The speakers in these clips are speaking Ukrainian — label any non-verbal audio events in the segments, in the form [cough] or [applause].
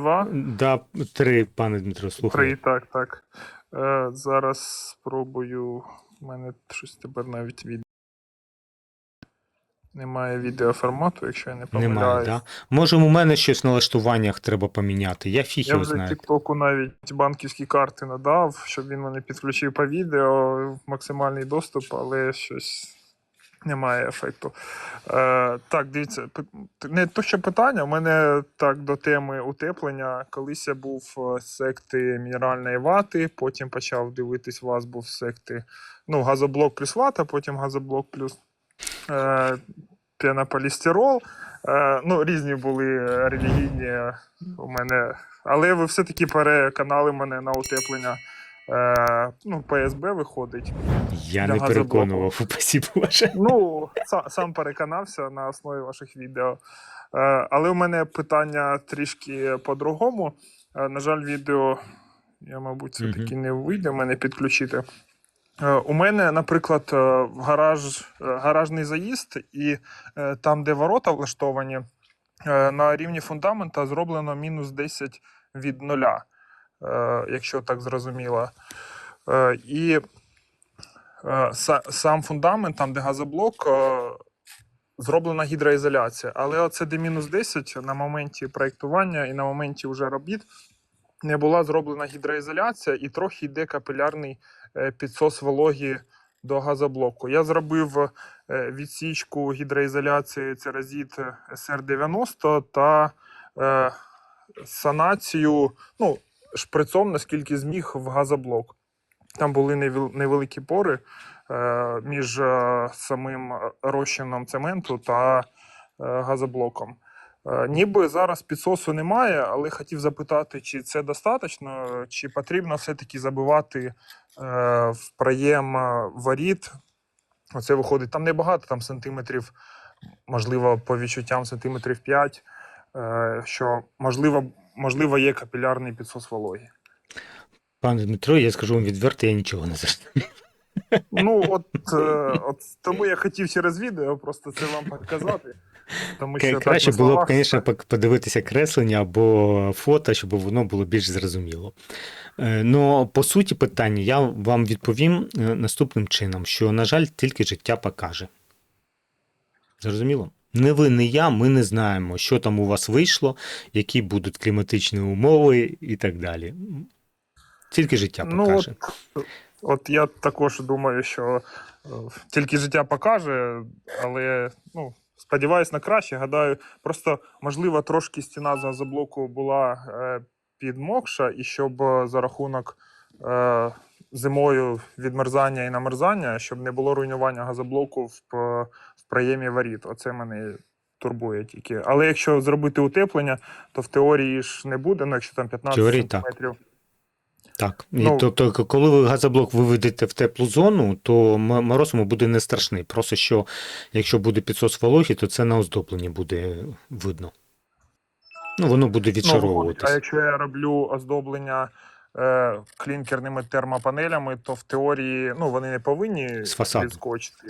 Два? Да, три, пане Дмитро, слухаю. Три, так, так. Е, зараз спробую. У мене щось тепер навіть від. Немає відеоформату, якщо я не помиляюсь. Немає, да? Може, у мене щось в налаштуваннях треба поміняти. Я фіг Я вже знаю. Тіктоку навіть банківські карти надав, щоб він мене підключив по відео в максимальний доступ, але щось немає ефекту. Е, так, дивіться, не то, що питання, у мене так до теми утеплення. Колись я був е, з секти мінеральної вати, потім почав дивитись, вас був секти ну, газоблок плюс вата, потім газоблок плюс е, пенополістирол. Е, ну, різні були релігійні у мене. Але ви все-таки переконали мене на утеплення. Е, ну, ПСБ виходить. Я не переконував, [laughs] упасі Боже. Ну, са- сам переконався на основі ваших відео. Е, але у мене питання трішки по-другому. Е, на жаль, відео я, мабуть, все-таки не вийде мене підключити. У мене, наприклад, гараж, гаражний заїзд, і там, де ворота влаштовані, на рівні фундамента зроблено мінус 10 від нуля, якщо так зрозуміло. Е, І е, сам фундамент, там, де газоблок, е, зроблена гідроізоляція. Але оце де мінус 10 на моменті проєктування і на моменті вже робіт не була зроблена гідроізоляція, і трохи йде капілярний е, підсос вологі до газоблоку. Я зробив е, відсічку гідроізоляції Церазіт СР-90 та е, санацію ну, шприцом, наскільки зміг, в газоблок. Там були невеликі пори е, між е, самим розчином цементу та е, газоблоком. Ніби зараз підсосу немає, але хотів запитати, чи це достатньо, чи потрібно все-таки забивати в проєм воріт. Оце виходить там небагато, там сантиметрів, можливо, по відчуттям сантиметрів 5, е, що можливо, можливо є капілярний підсос вологі. Пане Дмитро, я скажу вам відверто, я нічого не зрозумів. Ну, от, е, от тому я хотів через відео просто це вам показати. Тому що Краще було б, звісно, подивитися креслення або фото, щоб воно було більш зрозуміло. Е, Ну, по суті, питання я вам відповім е, наступним чином: що, на жаль, тільки життя покаже. Зрозуміло? Не ви, не я, ми не знаємо, що там у вас вийшло, які будуть кліматичні умови і так далі. Тільки життя Ну, покаже. от, от я також думаю, що е, тільки життя покаже, але ну, сподіваюсь на краще. Гадаю, просто можливо трошки стіна з газоблоку була е, підмокша, і щоб е, за рахунок зимою відмерзання і намерзання, щоб не було руйнування газоблоку в, п- в проємі воріт. Оце мене турбує тільки. Але якщо зробити утеплення, то в теорії ж не буде, ну якщо там 15 Теорії так. сантиметрів. Так. І, Ну- тобто, коли ви газоблок виведете в теплу зону, то мороз йому буде не страшний. Просто що, якщо буде підсос вологі, то це на оздобленні буде видно. Ну, воно буде Ну, а якщо я роблю оздоблення е, клінкерними термопанелями, то в теорії ну, вони не повинні З фасаду. відскочити.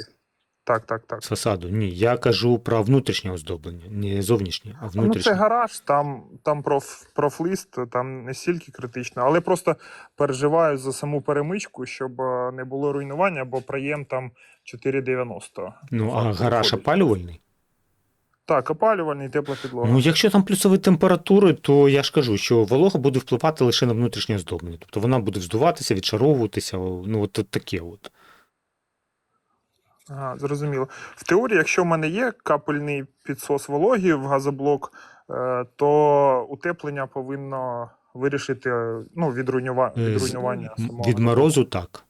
Так, так, так. З фасаду. Ні, я кажу про внутрішнє оздоблення, не зовнішнє, а Ну, це гараж, там, там проф, профлист, там не стільки критично, але просто переживаю за саму перемичку, щоб е, не було руйнування, бо проєм там 4,90. Ну, а гараж опалювальний? Так, опалювальний, тепла підлога. Ну, якщо там плюсові температури, то я ж кажу, що волога буде впливати лише на внутрішнє оздоблення. Тобто вона буде вздуватися, відшаровуватися, ну, от таке от. Ага, зрозуміло. В теорії, якщо в мене є капельний підсос вологі в газоблок, е, то утеплення повинно вирішити ну, від. Е, від руйнування самого. Від морозу так.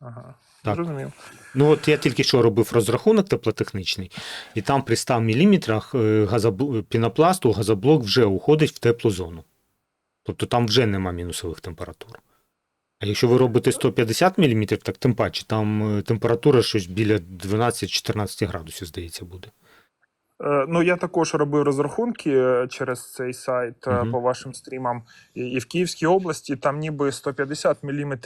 Ага. Так. Зрозумів. Ну от я тільки що робив розрахунок теплотехнічний, і там при 100 мм газобл... пінопласту газоблок вже уходить в теплу зону. Тобто там вже нема мінусових температур. А якщо ви робите 150 мм, так тим паче, там е, температура щось біля 12-14 градусів, здається, буде. Е, Ну, я також робив розрахунки е, через цей сайт Мгм. по вашим стрімам. І, в Київській області там ніби 150 мм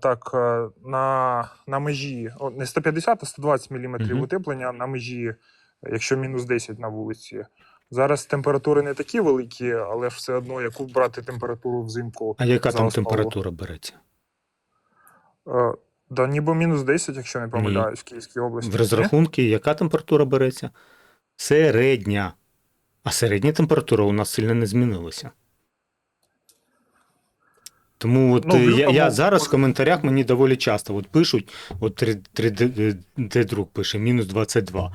так, е, на, на межі, не 150, а 120 мм Мгм. утеплення на межі, якщо мінус 10 на вулиці. Зараз температури не такі великі, але ж все одно, яку брати температуру взимку. А яка там температура береться? Е, да, ніби мінус 10, якщо не помиляюсь, в Київській області. В розрахунки, яка температура береться? Середня. А середня температура у нас сильно не змінилася. Тому от Ну, е, я, я зараз в коментарях мені доволі часто от пишуть, от 3D друг пише, мінус 22.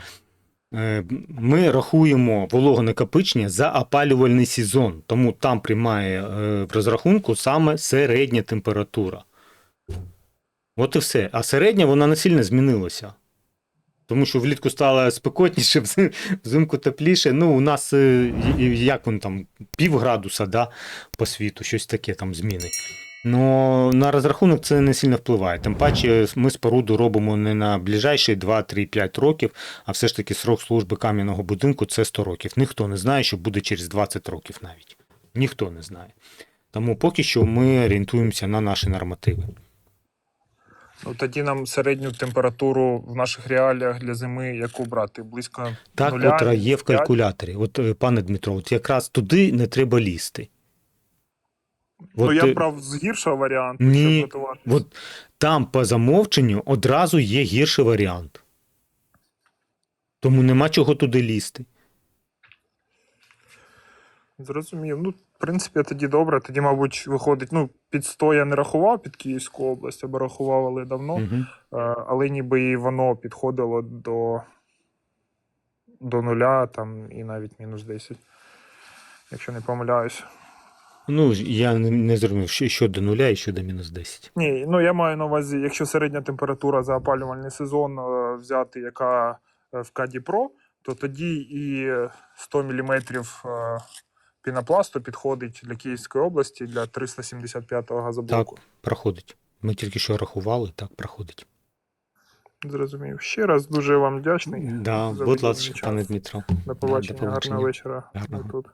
Е, Ми рахуємо вологонакопичення за опалювальний сезон, тому там приймає е, в розрахунку саме середня температура. От і все. А середня вона не сильно змінилася. Тому що влітку стало спекотніше, [laughs] взимку тепліше. Ну, у нас е, як він там, пів градуса да, по світу, щось таке там зміни. Ну, на розрахунок це не сильно впливає. Тим паче, ми споруду робимо не на ближайші 2, 3, 5 років, а все ж таки срок служби кам'яного будинку це 100 років. Ніхто не знає, що буде через 20 років навіть. Ніхто не знає. Тому поки що ми орієнтуємося на наші нормативи. Ну, тоді нам середню температуру в наших реаліях для зими яку брати? Близько Так, нуля, котра є в калькуляторі. От, е, пане Дмитро, от якраз туди не треба лізти. Ну, я е, брав з гіршого варіанту, Ні. От там по замовченню одразу є гірший варіант. Тому нема чого туди лізти. Зрозумів. Ну, принципі, тоді добре. Тоді, мабуть, виходить, ну, під 100 я не рахував під Київську область, або рахував, але давно. Угу. Але ніби і воно підходило до, до нуля, там, і навіть мінус 10, якщо не помиляюсь. Ну, я не, зрозумів, що, що до нуля і що до мінус 10. Ні, ну я маю на увазі, якщо середня температура за опалювальний сезон е, взяти, яка е, в Каді Про, то тоді і 100 мм пінопласту підходить для Київської області для 375-го газоблоку. Проходить. Ми тільки що рахували, так проходить. Зрозумів. Ще раз дуже вам вдячний. Да, за будь ласка, пане Дмитро. До побачення, побачення. гарного вечора. Гарного. Ми тут.